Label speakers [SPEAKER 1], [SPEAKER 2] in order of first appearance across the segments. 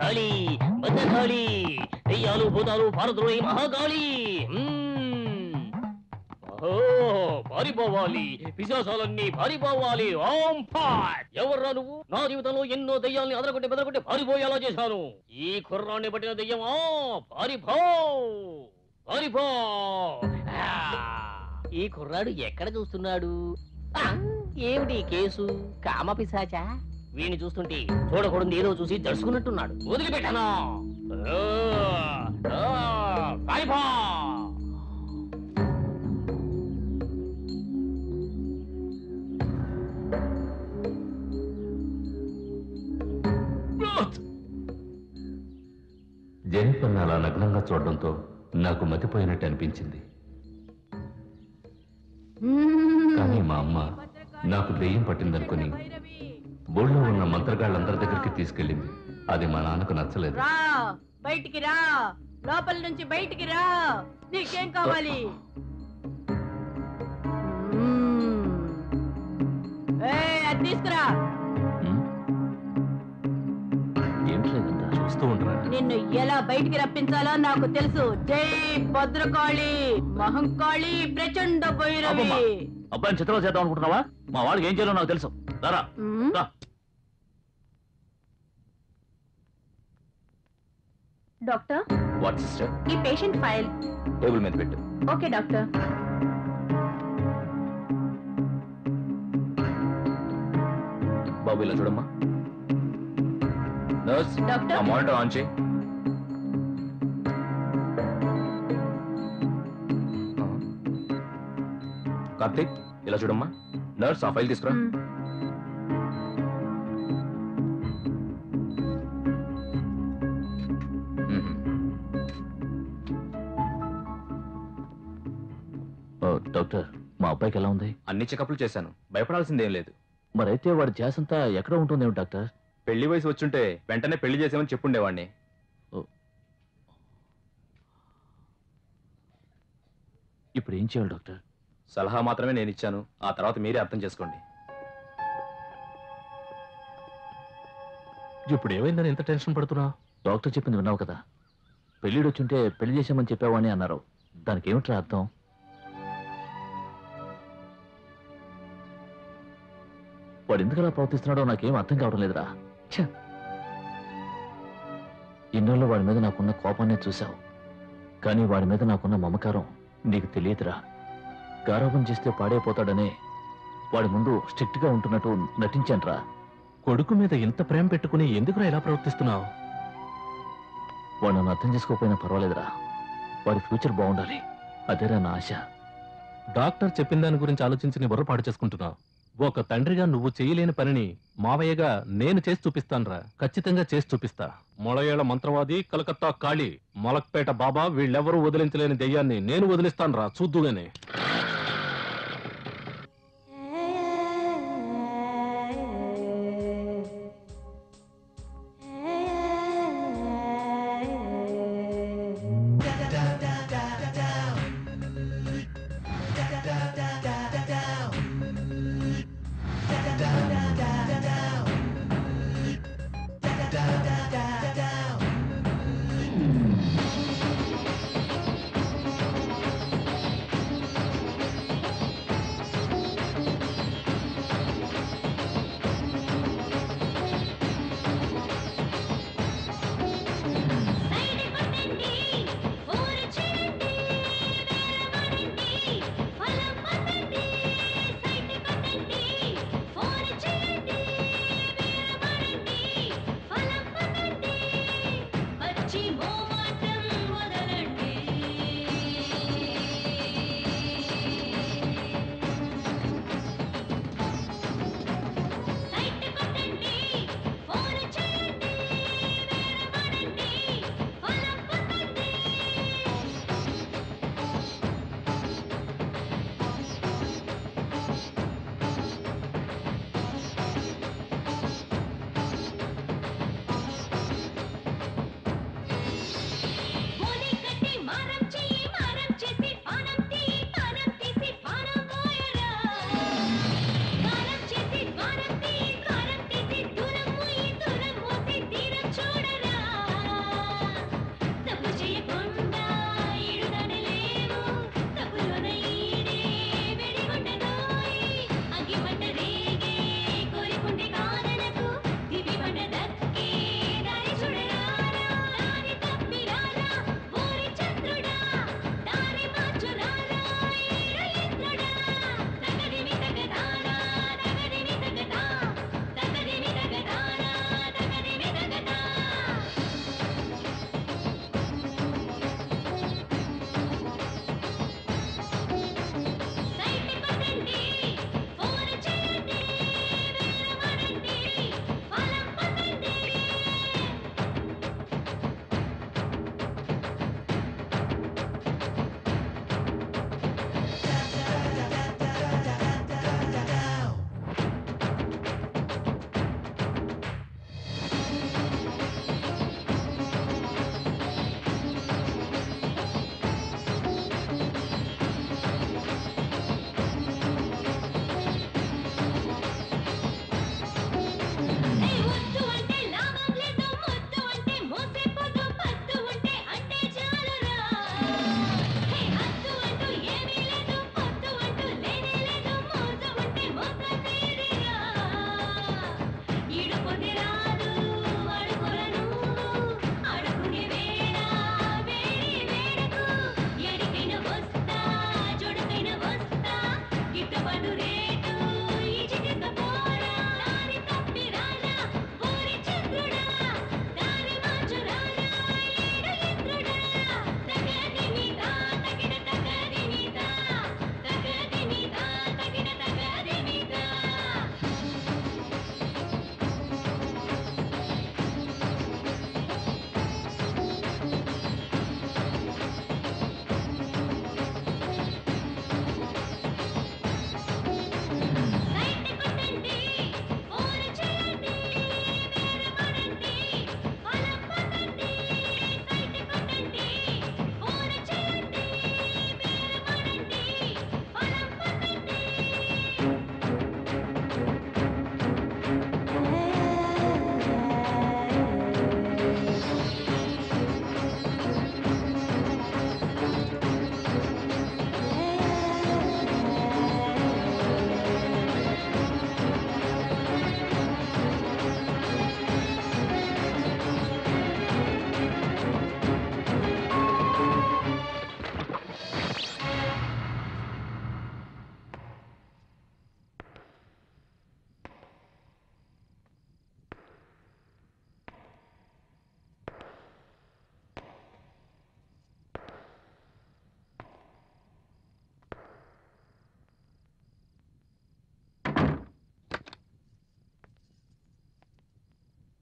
[SPEAKER 1] కాళీ భద్రకాళి దెయ్యాలు భూతాలు భారద్రోహి మహాకాళి. పారిపోవాలి పిశాసాలన్నీ పారిపోవాలి. ఎవర్రా నువ్వు? నా జీవితంలో ఎన్నో దెయ్యాల్ని అదరగొట్టి బెదరగొట్టి పారిపోయేలా చేశాను. ఈ కుర్రాన్ని పట్టిన దెయ్యమా పారిపో పారిపో. ఈ కుర్రాడు ఎక్కడ చూస్తున్నాడు? ఏమిటి కేసు? కామపిశాచా? వీణ్ణి చూస్తుంటే చూడకూడదు ఏదో చూసి దడుచుకున్నట్టున్నాడు వదిలిపెట్టాను. ఆ, ఆ, పారిపో
[SPEAKER 2] జెనిఫర్ని అలా నగ్నంగా చూడడంతో నాకు మతిపోయినట్టు అనిపించింది. కానీ మా అమ్మ నాకు దెయ్యం పట్టిందనుకుని ఊళ్ళో ఉన్న మంత్రగాళ్ళందరి దగ్గరికి తీసుకెళ్ళింది. అది మా నాన్నకు నచ్చలేదు.
[SPEAKER 3] రా బయటికి రా. లోపల నుంచి బయటికి రా. నీకేం కావాలి. ఏయ్, అది తీసుకురా.
[SPEAKER 2] ఉమ్. చూస్తూ
[SPEAKER 3] నిన్ను ఎలా బయటికి రప్పించాలో నాకు తెలుసు. జై భద్రకాళి మహంకాళి ప్రచండ భైరవి.
[SPEAKER 2] అబ్బమ్మా. అబ్బాయిని చిత్రం చేద్దాం అనుకుంటున్నావా? మా వాళ్ళకి ఏం చేయాలో నాకు తెలుసు. రారా
[SPEAKER 3] మ్మ్.
[SPEAKER 2] రా.
[SPEAKER 3] డాక్టర్
[SPEAKER 2] వాట్ సిస్టర్
[SPEAKER 3] ఈ పేషెంట్ ఫైల్
[SPEAKER 2] టేబుల్ మీద పెట్టు
[SPEAKER 3] ఓకే డాక్టర్
[SPEAKER 2] బాబు ఇలా చూడమ్మా నర్స్
[SPEAKER 3] డాక్టర్?
[SPEAKER 2] ఆ మానిటర్ ఆన్ చేయి కార్తీక్ ఇలా చూడమ్మా నర్స్ ఆ ఫైల్ తీసుకురా.
[SPEAKER 3] మ్మ్.
[SPEAKER 2] అబ్బాయికి ఎలా ఉంది?
[SPEAKER 4] అన్ని చెకప్లు చేశాను. భయపడాల్సిందేం లేదు.
[SPEAKER 2] మరైతే వాడి ధ్యాస అంతా ఎక్కడ ఉంటుందేమో డాక్టర్?
[SPEAKER 4] పెళ్ళి వయసు వచ్చుంటే వెంటనే పెళ్ళి చేసామని చెప్పుండేవాడిని.
[SPEAKER 2] ఇప్పుడు ఏం చేయాలి డాక్టర్?
[SPEAKER 4] సలహా మాత్రమే నేను ఇచ్చాను. ఆ తర్వాత మీరే అర్థం చేసుకోండి.
[SPEAKER 2] ఇప్పుడు ఏమైందని ఎంత టెన్షన్ పడుతున్నా? డాక్టర్ చెప్పింది విన్నావు కదా. పెళ్ళిడు వచ్చుంటే పెళ్ళి చేసామని చెప్పావని అన్నారు. దానికి ఏమిట్రా అర్థం? వాడు ఎందుకు అలా ప్రవర్తిస్తున్నాడో నాకేం అర్థం కావడం లేదురా. ఛ! ఇన్నాళ్ళు వాడి మీద నాకున్న కోపాన్ని చూశావు. కానీ వాడి మీద నాకున్న మమకారం నీకు తెలియదురా. గారాబం చేస్తే పాడైపోతాడనే వాడి ముందు స్ట్రిక్ట్గా ఉంటున్నట్టు నటించానురా. కొడుకు మీద ఇంత ప్రేమ పెట్టుకుని ఎందుకురా ఇలా ప్రవర్తిస్తున్నావు? వాడు నన్ను అర్థం చేసుకోకపోయినా పర్వాలేదురా. వాడి ఫ్యూచర్ బాగుండాలి. అదేరా నా ఆశ.
[SPEAKER 5] డాక్టర్ చెప్పిన దాని గురించి ఆలోచించి నీ బుర్ర పాడు చేసుకుంటున్నావు. ఒక తండ్రిగా నువ్వు చేయలేని పనిని మావయ్యగా నేను చేసి చూపిస్తానురా. ఖచ్చితంగా చేసి చూపిస్తా. మొలయేళ మంత్రవాది కలకత్తా కాళీ మొలక్పేట బాబా వీళ్ళెవరూ వదిలించలేని దెయ్యాన్ని నేను వదిలిస్తానురా. చూద్దుగానే.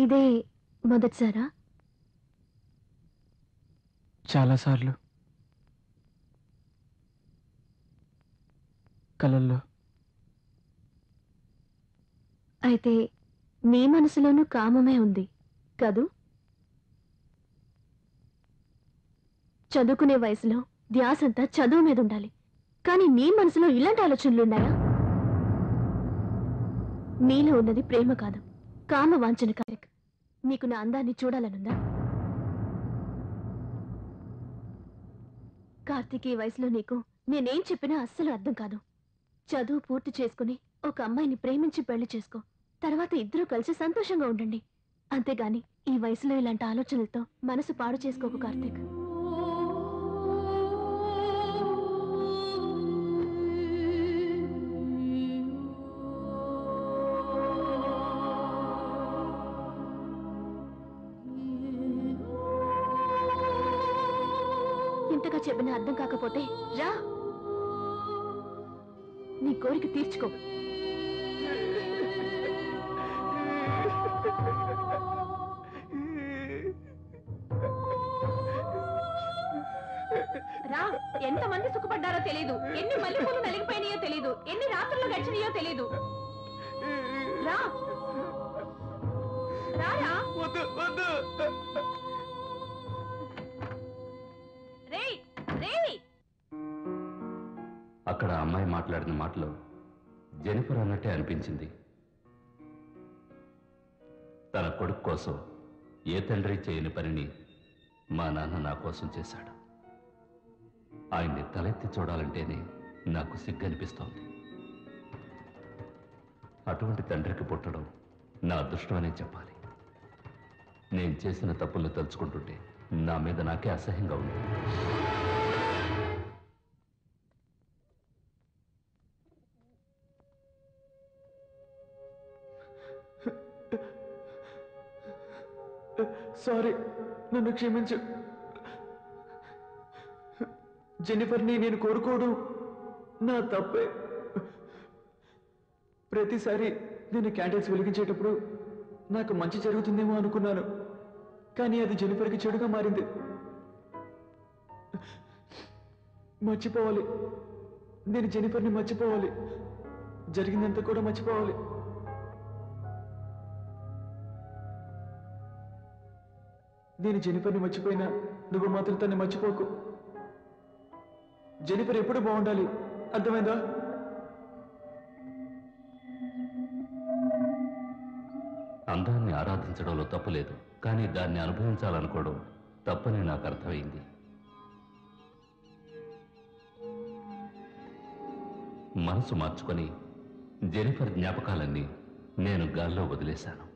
[SPEAKER 6] ఇదే మొదటిసారా?
[SPEAKER 7] చాలాసార్లు. కలల్లో.
[SPEAKER 6] అయితే నీ మనసులోనూ కామమే ఉంది కదూ? చదువుకునే వయసులో ధ్యాసంతా చదువు మీద ఉండాలి కానీ నీ మనసులో ఇలాంటి ఆలోచనలున్నాయా నీలో ఉన్నది ప్రేమ కాదు కామ వాంఛన కార్యక్ నీకు నా అందాన్ని చూడాలనుందా? కార్తీక్ ఈ వయసులో నీకు నేనేం చెప్పినా అస్సలు అర్థం కాదు. చదువు పూర్తి చేసుకుని ఒక అమ్మాయిని ప్రేమించి పెళ్ళి చేసుకో. తర్వాత ఇద్దరూ కలిసి సంతోషంగా ఉండండి. అంతేగాని ఈ వయసులో ఇలాంటి ఆలోచనలతో మనసు పాడు చేసుకోకు కార్తీక్. చెప్పినా అర్థం కాకపోతే రా. నీ కోరిక తీర్చుకో.
[SPEAKER 3] రా ఎంత మంది సుఖపడ్డారో తెలీదు. ఎన్ని మల్లెపూలు నలిగిపోయినాయో తెలీదు. ఎన్ని రాత్రులు గడిచినాయో తెలీదు. రా. రారా.
[SPEAKER 8] అక్కడ అమ్మాయి మాట్లాడిన మాటలు జెనిఫర్ అన్నట్టే అనిపించింది. తన కొడుకు కోసం ఏ తండ్రి చేయని పనిని మా నాన్న నా కోసం చేశాడు. ఆయన్ని తలెత్తి చూడాలంటేనే నాకు సిగ్గు అనిపిస్తోంది అటువంటి తండ్రికి పుట్టడం నా అదృష్టమనే చెప్పాలి. నేను చేసిన తప్పులు తలుచుకుంటుంటే నా మీద నాకే అసహ్యంగా ఉంది.
[SPEAKER 7] సారీ నన్ను క్షమించు. జెనిఫర్ని నేను కోరుకోవడం నా తప్పే. ప్రతిసారి నేను క్యాండిల్స్ వెలిగించేటప్పుడు నాకు మంచి జరుగుతుందేమో అనుకున్నాను. కానీ అది జెనిఫర్కి చెడుగా మారింది. మర్చిపోవాలి. నేను జెనిఫర్ని మర్చిపోవాలి. జరిగిందంతా కూడా మర్చిపోవాలి. నేను జెనిఫర్ని మర్చిపోయినా నువ్వు మాత్రం తన్ని మర్చిపోకు. జెనిఫర్ ఎప్పుడు బాగుండాలి? అర్థమైందా?
[SPEAKER 8] అందాన్ని ఆరాధించడంలో తప్పలేదు కానీ దాన్ని అనుభవించాలనుకోవడం తప్పని నాకు అర్థమైంది. మనసు మార్చుకొని జెనిఫర్ జ్ఞాపకాలన్నీ నేను గాల్లో వదిలేశాను.